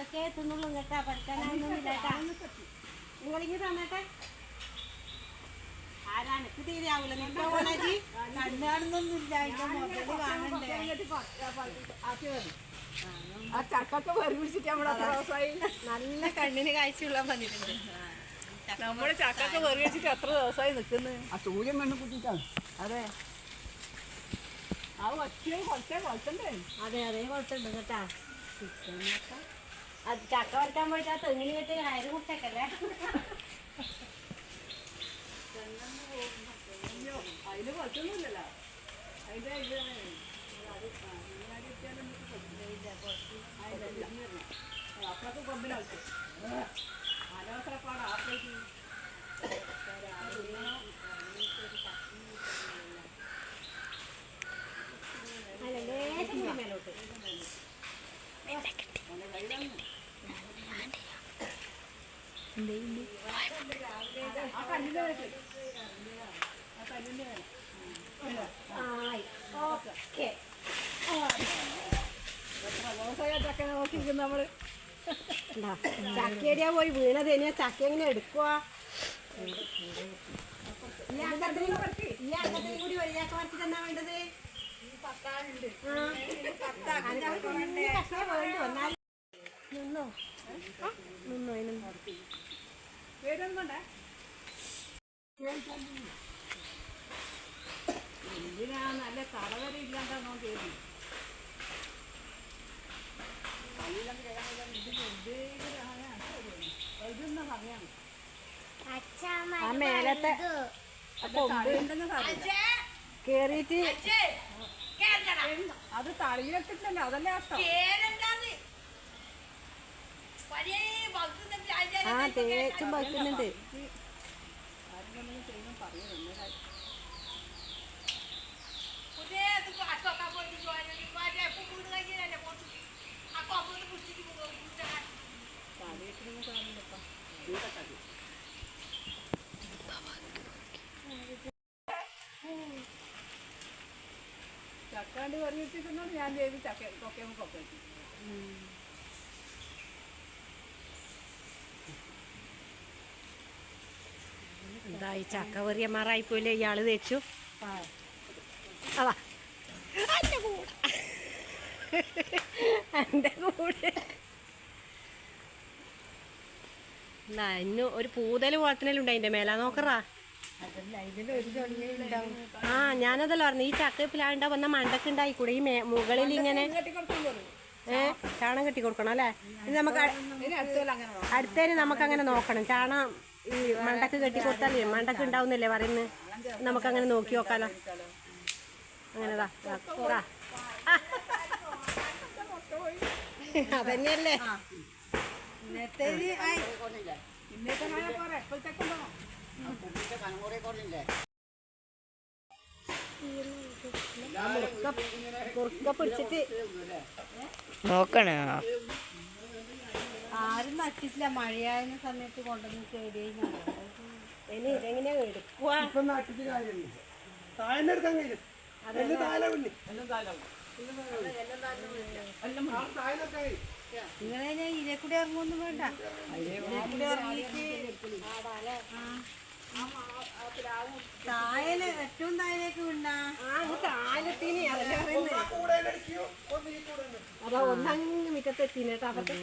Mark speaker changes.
Speaker 1: ചക്കക്കേ തിന്നുള്ളൂ കേട്ടാ പഠിക്കാനൊന്നും കേട്ടാ. തന്നട്ടെ. ഇത് തീരെയാവൂല. നിന്റെ കോളേജ് കണ്ണാണെന്നൊന്നുമില്ല അതിന്റെ മുതൽ കാണണ്ടേ
Speaker 2: ആ ചക്കൊക്കെ വെറി പിടിച്ചിട്ട് നമ്മുടെ അത്ര ദിവസമായി
Speaker 1: നല്ല കണ്ണിന് കാഴ്ചയുള്ള വന്നിട്ടുണ്ട്.
Speaker 2: നമ്മുടെ ചക്കൊക്കെ വെറി വെച്ചിട്ട് എത്ര ദിവസമായി നിൽക്കുന്നു. ആ സൂര്യൻ കണ്ണു കുട്ടിട്ടാണ് അതെ. ആ ഒറ്റ കുറച്ചേ കുറച്ചണ്ടേ
Speaker 1: അതെ അതേ കുഴപ്പമുണ്ട് കേട്ടാ. അത് ചക്ക വരയ്ക്കാൻ പോയിട്ട് ആ തെങ്ങിന് വെച്ച് കയറ് മുട്ടക്കല്ലേ
Speaker 2: അതിന് കുറച്ചൊന്നുമില്ലല്ലോ അതിന്റെ ഇത് അപ്പഴൊക്കെ കൊമ്പിലാൾക്ക് അനവസരപ്പാട് ആപ്പേക്ക്
Speaker 1: അല്ല ലേശം കൂടി മേലോട്ട്
Speaker 2: ആ കല്ലിന്റെ വേക്ക് ആ കല്ലിന്റെ വേല
Speaker 1: ആയി ഓക്കെ
Speaker 2: എത്ര ദിവസമായി ആ നോക്കിയിരിക്കുന്നു
Speaker 1: നമ്മൾ പോയി വീണത് ഇനിയാ ചക്ക എങ്ങനെ എടുക്കുക ഈ ഈ നിന്നോ നിന്നോ. അതിനും
Speaker 2: എന്തിനാ നല്ല തലവര
Speaker 1: ആ മേലത്തെ കേറിയിട്ട്
Speaker 2: അത് തളിയിലിട്ടില്ലല്ലോ അതല്ലേ കഷ്ടം
Speaker 1: ആ തേച്ചും വയ്ക്കുന്നുണ്ട്.
Speaker 2: ചക്കാണ്ട് കറി വെച്ചിട്ടുണ്ടോ? ഞാൻ ചെയ്ത് ചക്ക കൊക്കയും കൊക്കയും.
Speaker 1: ഈ ചക്ക വെറിയന്മാരായി പോയില്ലേ? ഇയാൾ തേച്ചു. അതാ. കൂടെ. എന്താ ഇന്ന് ഒരു പൂതൽ പോലത്തിനുണ്ട് അതിന്റെ മേലാ. നോക്കറാ. ആ ഞാനതല്ല പറഞ്ഞു. ഈ ചക്ക പ്ലാണ്ട വന്ന മണ്ടക്ക് ഉണ്ടായിക്കൂടെ? ഈ മുകളിൽ ഇങ്ങനെ ഏ ചാണം കെട്ടി കൊടുക്കണം അല്ലേ? ഇത് നമുക്ക്. അടുത്തേന് നമുക്ക് അങ്ങനെ നോക്കണം. ചാണം ഈ മണ്ടക്ക് കെട്ടി കൊടുത്താലേ മണ്ടക്ക് ഉണ്ടാവുന്നല്ലേ പറയുന്നത് നമുക്ക് അങ്ങനെ നോക്കി നോക്കാലോ. അങ്ങനെതാ ദാ. അതന്നെയല്ലേ?
Speaker 3: നോക്കണോ.
Speaker 1: ആരും നട്ടിട്ടില്ല. മഴയായ സമയത്ത് കൊണ്ടുവന്ന് കേടി ഇനി ഇതെങ്ങനെയാ എടുക്കുക നിങ്ങളെ ഞാൻ ഇരക്കൂടെ ഇറങ്ങൊന്നും വേണ്ട. ഇറങ്ങിയിട്ട് തായൽ ഏറ്റവും താഴേക്ക് വീണ്ടാ അതാ. ഒന്നങ്ങ് മിക്കത്തെത്തിന് കേട്ടോ. അപ്പത്തെ